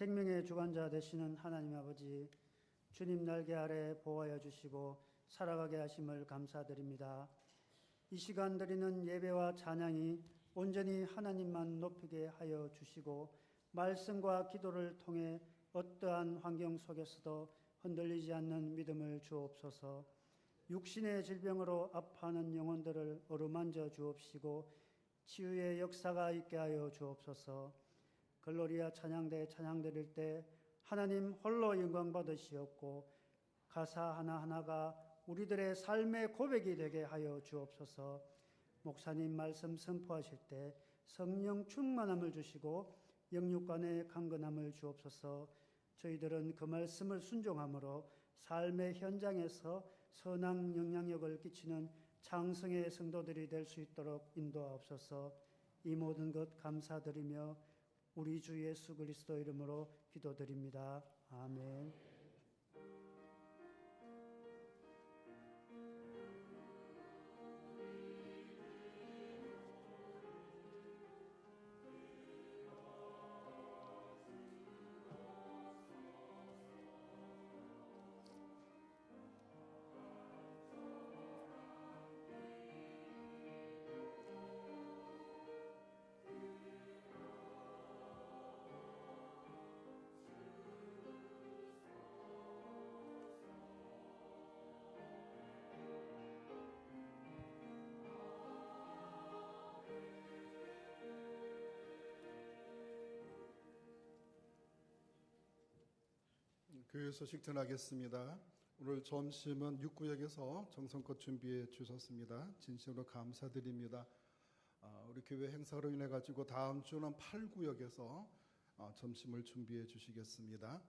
생명의 주관자 되시는 하나님 아버지, 주님 날개 아래 보호하여 주시고 살아가게 하심을 감사드립니다. 이 시간 드리는 예배와 찬양이 온전히 하나님만 높이게 하여 주시고 말씀과 기도를 통해 어떠한 환경 속에서도 흔들리지 않는 믿음을 주옵소서. 육신의 질병으로 아파하는 영혼들을 어루만져 주옵시고 치유의 역사가 있게 하여 주옵소서. 글로리아 찬양대 찬양 드릴 때 하나님 홀로 영광 받으시옵고 가사 하나하나가 우리들의 삶의 고백이 되게 하여 주옵소서. 목사님 말씀 선포하실 때 성령 충만함을 주시고 영육간의 강건함을 주옵소서. 저희들은 그 말씀을 순종함으로 삶의 현장에서 선한 영향력을 끼치는 장성의 성도들이 될 수 있도록 인도하옵소서. 이 모든 것 감사드리며 우리 주 예수 그리스도 이름으로 기도드립니다. 아멘. 교회 소식 전하겠습니다. 오늘 점심은 육구역에서 정성껏 준비해 주셨습니다. 진심으로 감사드립니다. 아, 우리 교회 행사로 인해 가지고 다음 주는 8구역에서 아, 점심을 준비해 주시겠습니다.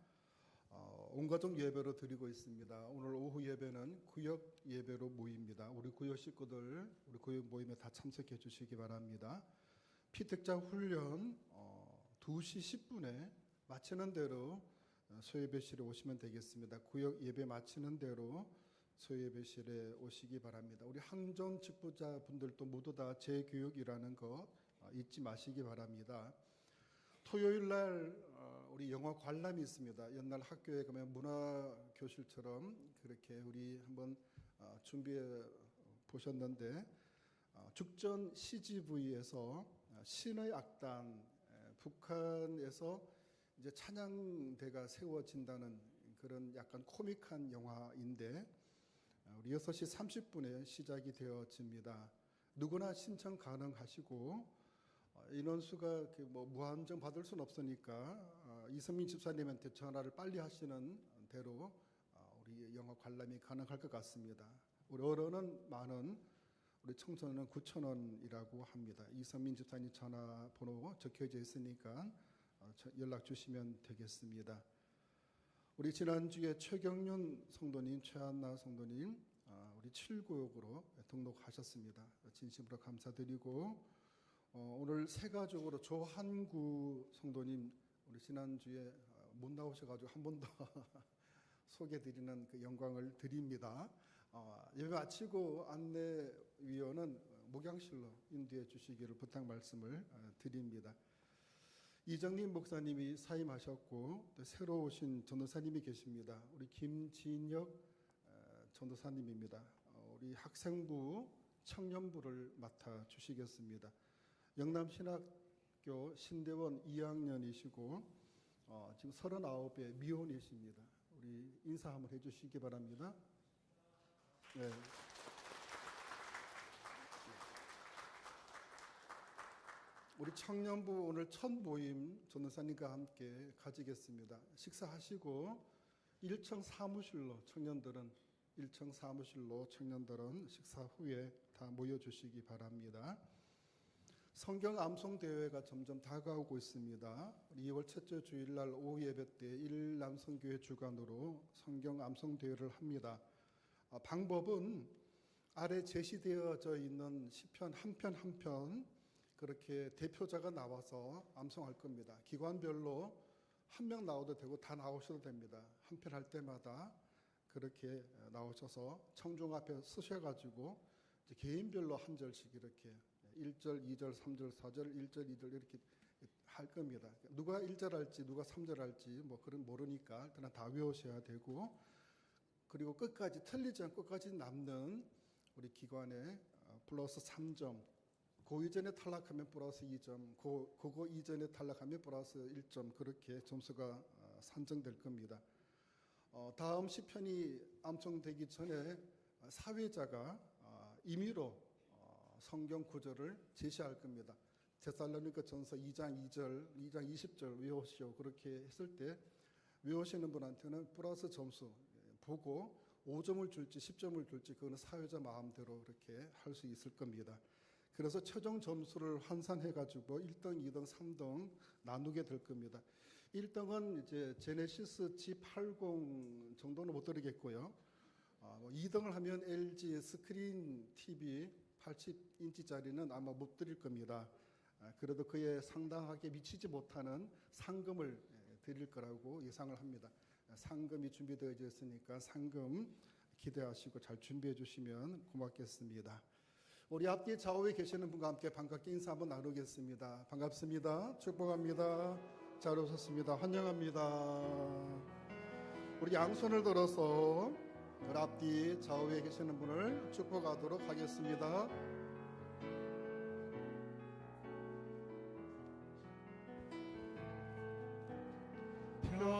어, 온 가족 예배로 드리고 있습니다. 오늘 오후 예배는 구역 예배로 모입니다. 우리 구역 식구들 우리 구역 모임에 다 참석해 주시기 바랍니다. 피택자 훈련 어, 2시 10분에 마치는 대로 어, 소예배실에 오시면 되겠습니다. 구역 예배 마치는 대로 소예배실에 오시기 바랍니다. 우리 항전 직부자 분들도 모두 다 재교육이라는 것 어, 잊지 마시기 바랍니다. 토요일 날 어, 우리 영화 관람이 있습니다. 옛날 학교에 가면 문화 교실처럼 그렇게 우리 한번 어, 준비해 보셨는데 어, 죽전 CGV에서 신의 악단 에, 북한에서 이제 찬양대가 세워진다는 그런 약간 코믹한 영화인데 어, 우리 6시 30분에 시작이 되어집니다. 누구나 신청 가능하시고 어, 인원수가 그뭐 무한정 받을 수는 없으니까 어, 이선민 집사님한테 전화를 빨리 하시는 대로 어, 우리 영화 관람이 가능할 것 같습니다. 우리 어른은 많은 우리 청소년은 9천 원이라고 합니다. 이선민 집사님 전화번호 적혀져 있으니까 연락 주시면 되겠습니다. 우리 지난주에 최경윤 성도님, 최한나 성도님, 아, 우리 7구역으로 등록하셨습니다. 진심으로 감사드리고 어, 오늘 새 가족으로 조한구 성도님 우리 지난주에 어, 못 나오셔가지고 한 번 더 소개드리는 그 영광을 드립니다. 어, 예배 마치고 안내위원은 목양실로 인도해 주시기를 부탁 말씀을 어, 드립니다. 이정림 목사님이 사임하셨고 또 새로 오신 전도사님이 계십니다. 우리 김진혁 어, 전도사님입니다. 어, 우리 학생부 청년부를 맡아 주시겠습니다. 영남신학교 신대원 2학년이시고 어, 지금 39의 미혼이십니다. 우리 인사 한번 해주시기 바랍니다. 네. 우리 청년부 오늘 첫 모임 전도사님과 함께 가지겠습니다. 식사하시고 1층 사무실로 청년들은 1층 사무실로 청년들은 식사 후에 다 모여 주시기 바랍니다. 성경 암송 대회가 점점 다가오고 있습니다. 2월 첫째 주일날 오후 예배 때 일남성교회 주관으로 성경 암송 대회를 합니다. 아, 방법은 아래 제시되어져 있는 시편 한 편 한편 그렇게 대표자가 나와서 암송할 겁니다. 기관별로 한 명 나오도 되고 다 나오셔도 됩니다. 한 편 할 때마다 그렇게 나오셔서 청중 앞에 서셔가지고 이제 개인별로 한 절씩 이렇게 1절, 2절, 3절, 4절, 1절, 2절 이렇게 할 겁니다. 누가 1절 할지 누가 3절 할지 뭐 그런 모르니까 일단 다 외우셔야 되고 그리고 끝까지 틀리지 않고 끝까지 남는 우리 기관에 어, 플러스 3점 그 이전에 탈락하면 플러스 2점 그, 그거 이전에 탈락하면 플러스 1점 그렇게 점수가 어, 산정될 겁니다. 어, 다음 시편이 암송되기 전에 어, 사회자가 어, 임의로 어, 성경 구절을 제시할 겁니다. 데살로니가 전서 2장 2절, 2장 20절 외우시오 그렇게 했을 때 외우시는 분한테는 플러스 점수 예, 보고 5점을 줄지 10점을 줄지 그거는 사회자 마음대로 이렇게 할 수 있을 겁니다. 그래서 최종 점수를 환산해 가지고 1등, 2등, 3등 나누게 될 겁니다. 1등은 이제 제네시스 G80 정도는 못 드리겠고요. 아, 뭐 2등을 하면 LG 스크린 TV 80인치짜리는 아마 못 드릴 겁니다. 아, 그래도 그에 상당하게 미치지 못하는 상금을 예, 드릴 거라고 예상을 합니다. 아, 상금이 준비되어 있으니까 상금 기대하시고 잘 준비해 주시면 고맙겠습니다. 우리 앞뒤 좌우에 계시는 분과 함께 반갑게 인사 한번 나누겠습니다. 반갑습니다. 축복합니다. 잘 오셨습니다. 환영합니다. 우리 양손을 들어서 그 앞뒤 좌우에 계시는 분을 축복하도록 하겠습니다. 평화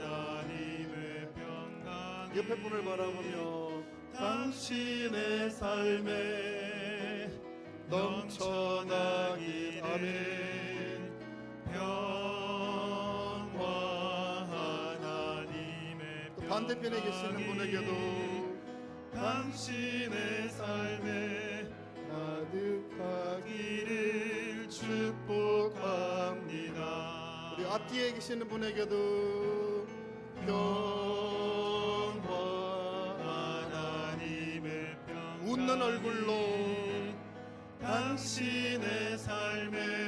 하나님의 평강 옆에 분을 바라보며 당신의 삶에 넘쳐나기 아멘. 평화 하나님의 또 반대편에 계시는 분에게도 당신의 삶에 가득하기를 축복합니다. 우리 앞뒤에 계시는 분에게도 평 웃는 얼굴로 당신의 삶에